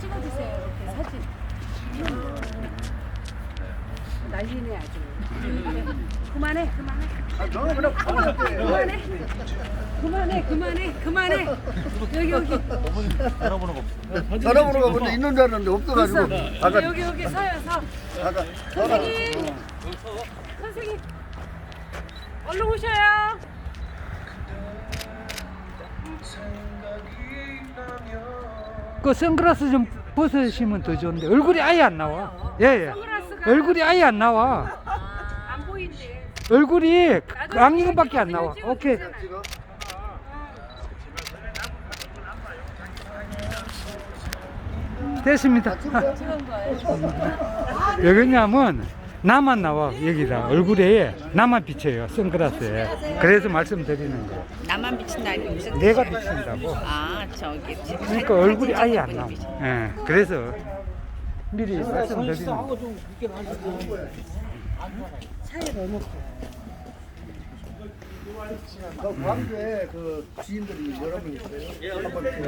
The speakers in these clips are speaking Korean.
찍어주세요. 이렇게 사진. 난리네 아주. 그만해, 그만해. 아, 너무 그냥 가만히 그만해. 그만해, 그만해, 그만해. 여기 여기. 알아보는 거 없어. 전화번호가 먼저 있는 줄 알았는데 없어가지고. 아까 여기 여기 서요 서. 아까 선생님. 선생님. 얼른 오셔요. 그 선글라스 좀 벗으시면 더 좋은데 얼굴이 아예 안 나와. 예, 예. 선글라스가 얼굴이 아예 안 나와. 안 보인대. 얼굴이 안경밖에 안 나와. 오케이. 됐습니다. 그러냐면 나만 나와 여기다. 얼굴에 나만 비쳐요 선글라스에. 그래서 말씀드리는 거예요. 나만 비친다는 게 무슨 내가 뜻이야? 비친다고. 아 저기 그러니까 얼굴이 아예 안 나와. 비치- 예, 그래서 미리 말씀드리는 거예요 너 광주에 그 지인들이 여러 명 있어요. 한번 제가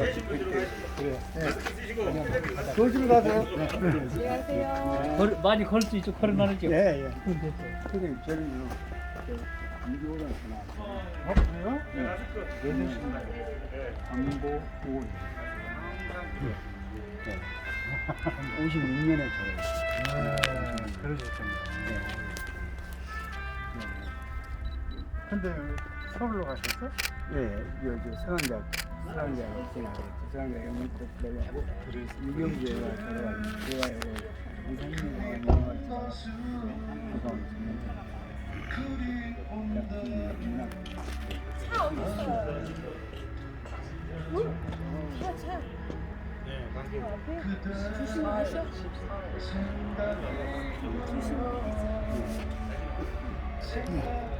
그래. 네. 조심 가세요. 걸, 많이 걸 수 있죠. 걸어 나는 게. 예, 예. 선생님, 저는요. 미국에 어, 그래요? 네. 여덟 안보 보훈. 네. 56년에 저래. 그러셨군요. 근데 서울로 가셨어? 예, 여기 서강대학, 서강대학 서강대학 영문과 들어가고 유경주에가 들어가고 제가 영문과 차 어디 있어? 응? 차 차. 앞에 조심하셔.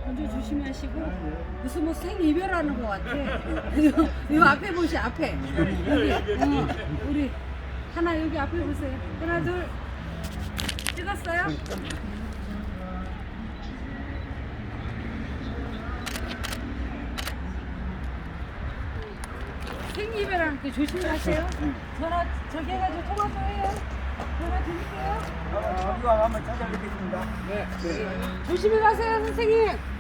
먼저 조심하시고 무슨 뭐 생 이별하는 것 같아. 이거 앞에 보시 앞에 여기 어, 우리 하나 여기 앞에 보세요. 하나 둘 찍었어요? 생 이별하는 때 조심하세요. 전화 저기 해가지고 통화 좀 해요. 전화 드릴게요. 한번 찾아뵙겠습니다. 조심히 가세요 선생님.